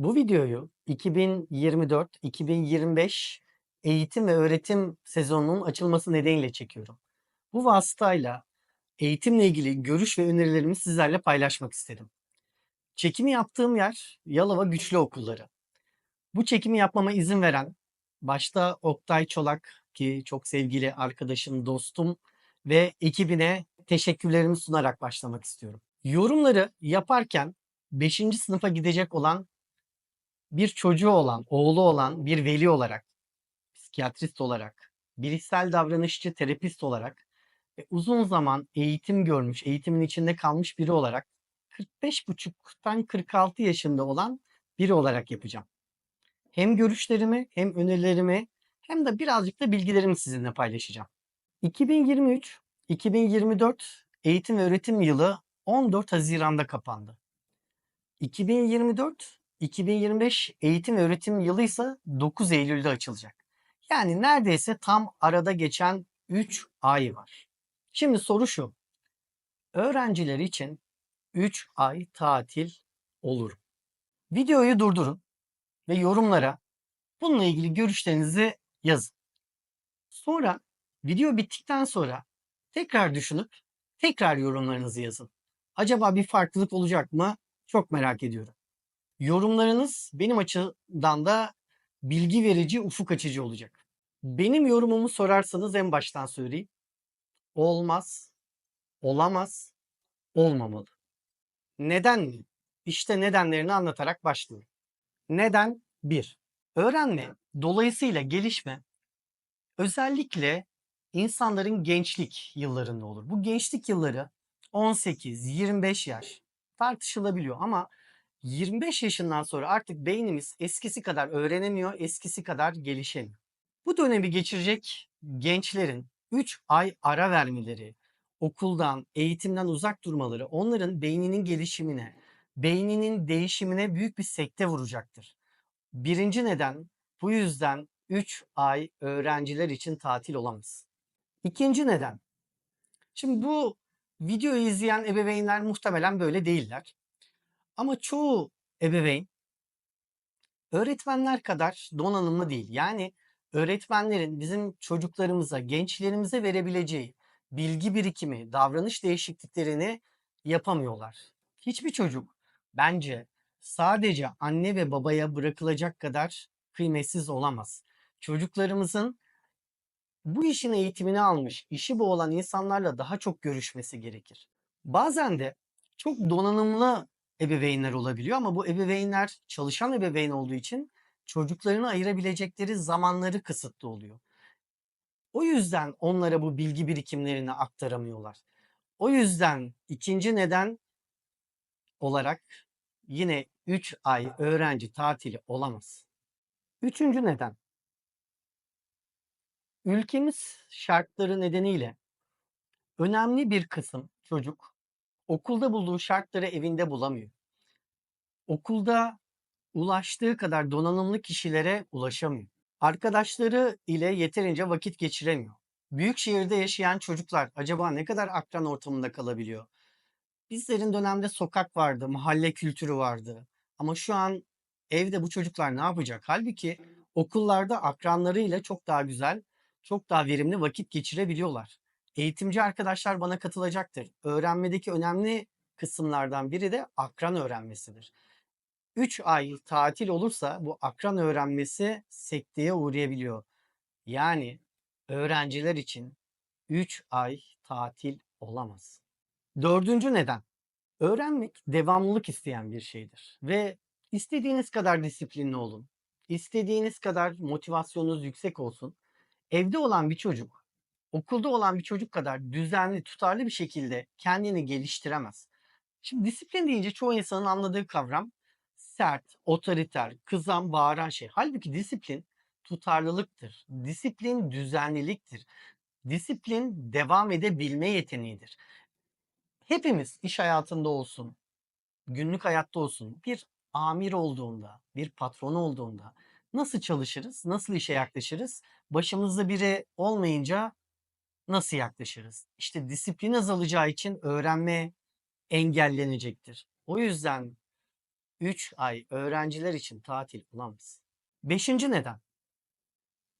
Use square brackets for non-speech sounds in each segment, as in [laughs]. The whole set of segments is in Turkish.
Bu videoyu 2024-2025 eğitim ve öğretim sezonunun açılması nedeniyle çekiyorum. Bu vasıtayla eğitimle ilgili görüş ve önerilerimi sizlerle paylaşmak istedim. Çekimi yaptığım yer Yalova Güçlü Okulları. Bu çekimi yapmama izin veren başta Oktay Çolak ki çok sevgili arkadaşım, dostum ve ekibine teşekkürlerimi sunarak başlamak istiyorum. Yorumları yaparken 5. sınıfa gidecek olan bir çocuğu olan, oğlu olan bir veli olarak, psikiyatrist olarak, bilişsel davranışçı terapist olarak ve uzun zaman eğitim görmüş, eğitimin içinde kalmış biri olarak 45,5'tan 46 yaşında olan biri olarak yapacağım. Hem görüşlerimi hem önerilerimi hem de birazcık da bilgilerimi sizinle paylaşacağım. 2023-2024 eğitim ve öğretim yılı 14 Haziran'da kapandı. 2024-2025 eğitim ve öğretim yılı ise 9 Eylül'de açılacak. Yani neredeyse tam arada geçen 3 ay var. Şimdi soru şu. Öğrenciler için 3 ay tatil olur. Videoyu durdurun ve yorumlara bununla ilgili görüşlerinizi yazın. Sonra video bittikten sonra tekrar düşünüp tekrar yorumlarınızı yazın. Acaba bir farklılık olacak mı? Çok merak ediyorum. Yorumlarınız benim açımdan da bilgi verici, ufuk açıcı olacak. Benim yorumumu sorarsanız en baştan söyleyeyim. Olmaz, olamaz, olmamalı. Neden mi? İşte nedenlerini anlatarak başlıyorum. Neden? 1. Öğrenme, dolayısıyla gelişme özellikle insanların gençlik yıllarında olur. Bu gençlik yılları 18-25 yaş tartışılabiliyor ama 25 yaşından sonra artık beynimiz eskisi kadar öğrenemiyor, eskisi kadar gelişemiyor. Bu dönemi geçirecek gençlerin 3 ay ara vermeleri, okuldan, eğitimden uzak durmaları onların beyninin gelişimine, beyninin değişimine büyük bir sekte vuracaktır. Birinci neden bu yüzden 3 ay öğrenciler için tatil olamaz. İkinci neden. Şimdi bu videoyu izleyen ebeveynler muhtemelen böyle değiller. Ama çoğu ebeveyn öğretmenler kadar donanımlı değil. Yani öğretmenlerin bizim çocuklarımıza, gençlerimize verebileceği bilgi birikimi, davranış değişikliklerini yapamıyorlar. Hiçbir çocuk bence sadece anne ve babaya bırakılacak kadar kıymetsiz olamaz. Çocuklarımızın bu işin eğitimini almış, işi bu olan insanlarla daha çok görüşmesi gerekir. Bazen de çok donanımlı ebeveynler olabiliyor ama bu ebeveynler çalışan ebeveyn olduğu için çocuklarını ayırabilecekleri zamanları kısıtlı oluyor. O yüzden onlara bu bilgi birikimlerini aktaramıyorlar. O yüzden ikinci neden olarak yine 3 ay öğrenci tatili olamaz. Üçüncü neden. Ülkemiz şartları nedeniyle önemli bir kısım çocuk okulda bulduğu şartları evinde bulamıyor. Okulda ulaştığı kadar donanımlı kişilere ulaşamıyor. Arkadaşları ile yeterince vakit geçiremiyor. Büyük şehirde yaşayan çocuklar acaba ne kadar akran ortamında kalabiliyor? Bizlerin dönemde sokak vardı, mahalle kültürü vardı. Ama şu an evde bu çocuklar ne yapacak? Halbuki okullarda akranlarıyla çok daha güzel, çok daha verimli vakit geçirebiliyorlar. Eğitimci arkadaşlar bana katılacaktır. Öğrenmedeki önemli kısımlardan biri de akran öğrenmesidir. 3 ay tatil olursa bu akran öğrenmesi sekteye uğrayabiliyor. Yani öğrenciler için 3 ay tatil olamaz. Dördüncü neden. Öğrenmek devamlılık isteyen bir şeydir ve istediğiniz kadar disiplinli olun. istediğiniz kadar motivasyonunuz yüksek olsun. Evde olan bir çocuk, okulda olan bir çocuk kadar düzenli, tutarlı bir şekilde kendini geliştiremez. Şimdi disiplin deyince çoğu insanın anladığı kavram sert, otoriter, kızan, bağıran şey. Halbuki disiplin tutarlılıktır. Disiplin düzenliliktir. Disiplin devam edebilme yeteneğidir. Hepimiz iş hayatında olsun, günlük hayatta olsun bir amir olduğunda, bir patron olduğunda nasıl çalışırız, nasıl işe yaklaşırız? Başımızda biri olmayınca nasıl yaklaşırız? İşte disiplin azalacağı için öğrenme engellenecektir. O yüzden 3 ay öğrenciler için tatil olamaz. Beşinci neden.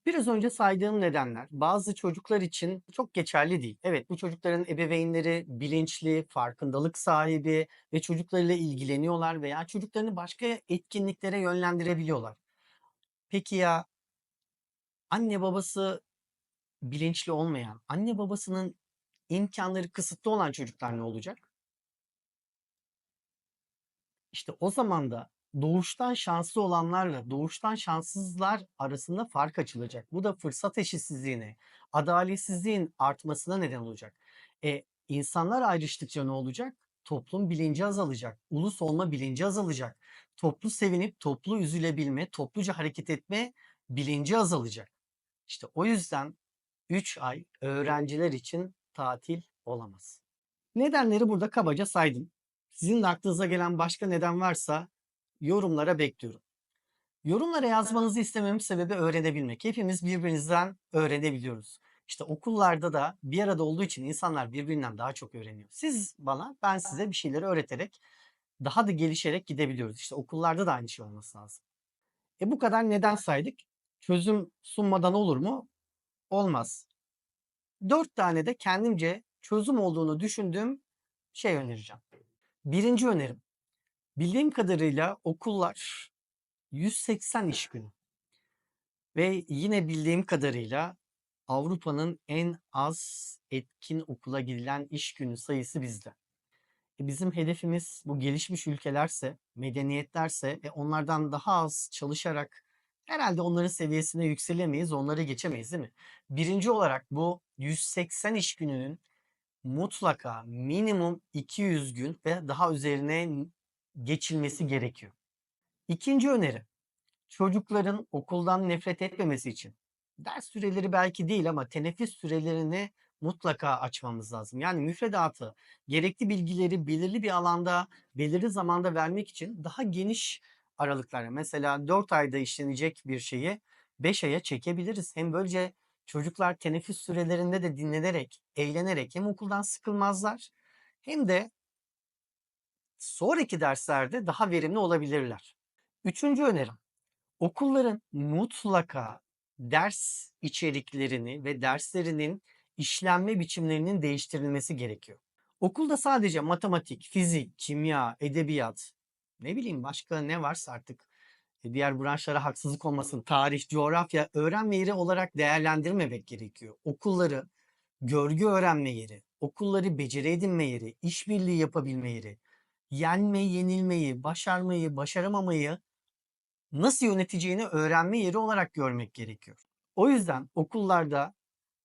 Biraz önce saydığım nedenler bazı çocuklar için çok geçerli değil. Evet bu çocukların ebeveynleri bilinçli, farkındalık sahibi ve çocuklarıyla ilgileniyorlar veya çocuklarını başka etkinliklere yönlendirebiliyorlar. Peki ya anne babası bilinçli olmayan, anne babasının imkanları kısıtlı olan çocuklar ne olacak? İşte o zaman da doğuştan şanslı olanlarla doğuştan şanssızlar arasında fark açılacak. Bu da fırsat eşitsizliğine, adaletsizliğin artmasına neden olacak. E, insanlar ayrıştıkça ne olacak? Toplum bilinci azalacak, ulus olma bilinci azalacak. Toplu sevinip toplu üzülebilme, topluca hareket etme bilinci azalacak. İşte o yüzden 3 ay öğrenciler için tatil olamaz. Nedenleri burada kabaca saydım. Sizin de aklınıza gelen başka neden varsa yorumlara bekliyorum. Yorumlara yazmanızı istememin sebebi öğrenebilmek. Hepimiz birbirimizden öğrenebiliyoruz. İşte okullarda da bir arada olduğu için insanlar birbirinden daha çok öğreniyor. Siz bana, ben size bir şeyleri öğreterek daha da gelişerek gidebiliyoruz. İşte okullarda da aynı şey olması lazım. E bu kadar neden saydık? Çözüm sunmadan olur mu? Olmaz. Dört tane de kendimce çözüm olduğunu düşündüğüm şey önereceğim. Birinci önerim. Bildiğim kadarıyla okullar 180 iş günü. Ve yine bildiğim kadarıyla Avrupa'nın en az etkin okula gidilen iş günü sayısı bizde. E bizim hedefimiz bu gelişmiş ülkelerse, medeniyetlerse ve onlardan daha az çalışarak herhalde onların seviyesine yükselemeyiz, onları geçemeyiz değil mi? Birinci olarak bu 180 iş gününün mutlaka minimum 200 gün ve daha üzerine geçilmesi gerekiyor. İkinci öneri, çocukların okuldan nefret etmemesi için ders süreleri belki değil ama teneffüs sürelerini mutlaka açmamız lazım. Yani müfredatı, gerekli bilgileri belirli bir alanda, belirli zamanda vermek için daha geniş aralıklarla mesela 4 ayda işlenecek bir şeyi 5 aya çekebiliriz. Hem böylece çocuklar teneffüs sürelerinde de dinlenerek, eğlenerek hem okuldan sıkılmazlar hem de sonraki derslerde daha verimli olabilirler. Üçüncü önerim, okulların mutlaka ders içeriklerini ve derslerinin işlenme biçimlerinin değiştirilmesi gerekiyor. Okulda sadece matematik, fizik, kimya, edebiyat, ne bileyim başka ne varsa artık e, diğer branşlara haksızlık olmasın, tarih, coğrafya öğrenme yeri olarak değerlendirmemek gerekiyor. Okulları görgü öğrenme yeri, okulları beceri edinme yeri, işbirliği yapabilme yeri, yenme, yenilmeyi, başarmayı, başaramamayı nasıl yöneteceğini öğrenme yeri olarak görmek gerekiyor. O yüzden okullarda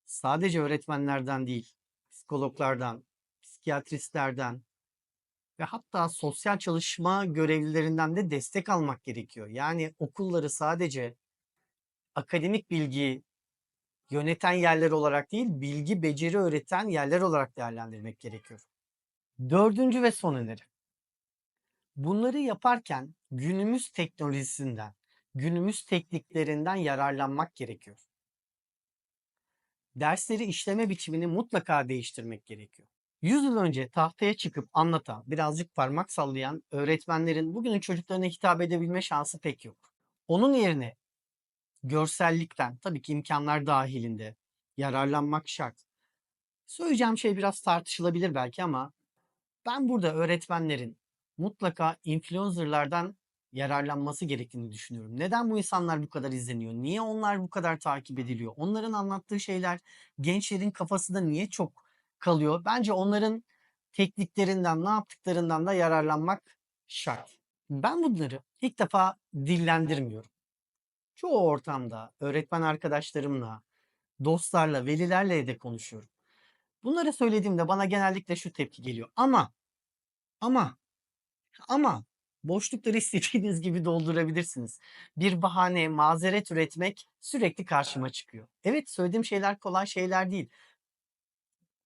sadece öğretmenlerden değil, psikologlardan, psikiyatristlerden ve hatta sosyal çalışma görevlilerinden de destek almak gerekiyor. Yani okulları sadece akademik bilgi yöneten yerler olarak değil, bilgi, beceri öğreten yerler olarak değerlendirmek gerekiyor. Dördüncü ve son öneri. Bunları yaparken günümüz teknolojisinden, günümüz tekniklerinden yararlanmak gerekiyor. Dersleri işleme biçimini mutlaka değiştirmek gerekiyor. 100 yıl önce tahtaya çıkıp anlatan, birazcık parmak sallayan öğretmenlerin bugünün çocuklarına hitap edebilme şansı pek yok. Onun yerine görsellikten, tabii ki imkanlar dahilinde yararlanmak şart. Söyleyeceğim şey biraz tartışılabilir belki ama ben burada öğretmenlerin mutlaka influencerlardan yararlanması gerektiğini düşünüyorum. Neden bu insanlar bu kadar izleniyor? Niye onlar bu kadar takip ediliyor? Onların anlattığı şeyler gençlerin kafasında niye çok kalıyor? Bence onların tekniklerinden, ne yaptıklarından da yararlanmak şart. Ben bunları ilk defa dillendirmiyorum. Çoğu ortamda öğretmen arkadaşlarımla, dostlarla, velilerle de konuşuyorum. Bunları söylediğimde bana genellikle şu tepki geliyor. Ama, ama, ama boşlukları [laughs] istediğiniz gibi doldurabilirsiniz. Bir bahane, mazeret üretmek sürekli karşıma çıkıyor. Evet söylediğim şeyler kolay şeyler değil.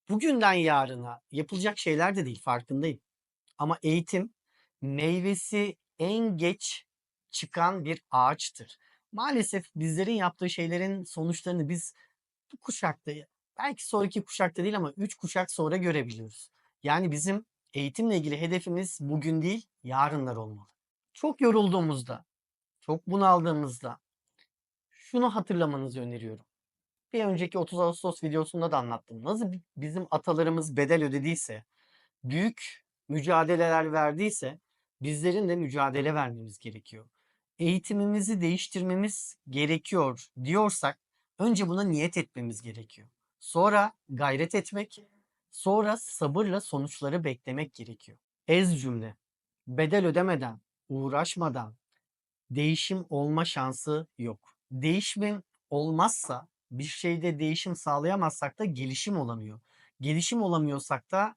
Bugünden yarına yapılacak şeyler de değil farkındayım. Ama eğitim meyvesi en geç çıkan bir ağaçtır. Maalesef bizlerin yaptığı şeylerin sonuçlarını biz bu kuşakta belki sonraki kuşakta değil ama 3 kuşak sonra görebiliyoruz. Yani bizim eğitimle ilgili hedefimiz bugün değil yarınlar olmalı. Çok yorulduğumuzda, çok bunaldığımızda şunu hatırlamanızı öneriyorum. Bir önceki 30 Ağustos videosunda da anlattım. Nasıl bi- bizim atalarımız bedel ödediyse, büyük mücadeleler verdiyse bizlerin de mücadele vermemiz gerekiyor. Eğitimimizi değiştirmemiz gerekiyor diyorsak önce buna niyet etmemiz gerekiyor. Sonra gayret etmek, sonra sabırla sonuçları beklemek gerekiyor. Ez cümle. Bedel ödemeden, uğraşmadan değişim olma şansı yok. Değişim olmazsa bir şeyde değişim sağlayamazsak da gelişim olamıyor. Gelişim olamıyorsak da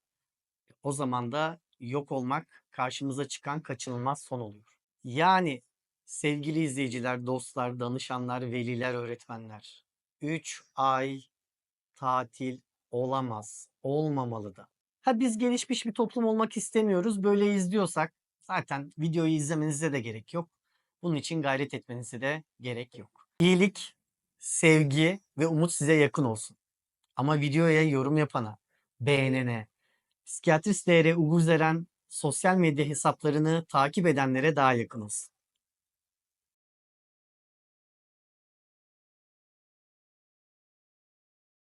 o zaman da yok olmak karşımıza çıkan kaçınılmaz son oluyor. Yani sevgili izleyiciler, dostlar, danışanlar, veliler, öğretmenler 3 ay tatil olamaz. Olmamalı da. Ha biz gelişmiş bir toplum olmak istemiyoruz. Böyle izliyorsak zaten videoyu izlemenize de gerek yok. Bunun için gayret etmenize de gerek yok. İyilik, sevgi ve umut size yakın olsun. Ama videoya yorum yapana, beğenene, Psikiyatrist DR Uğur Zeren sosyal medya hesaplarını takip edenlere daha yakın olsun.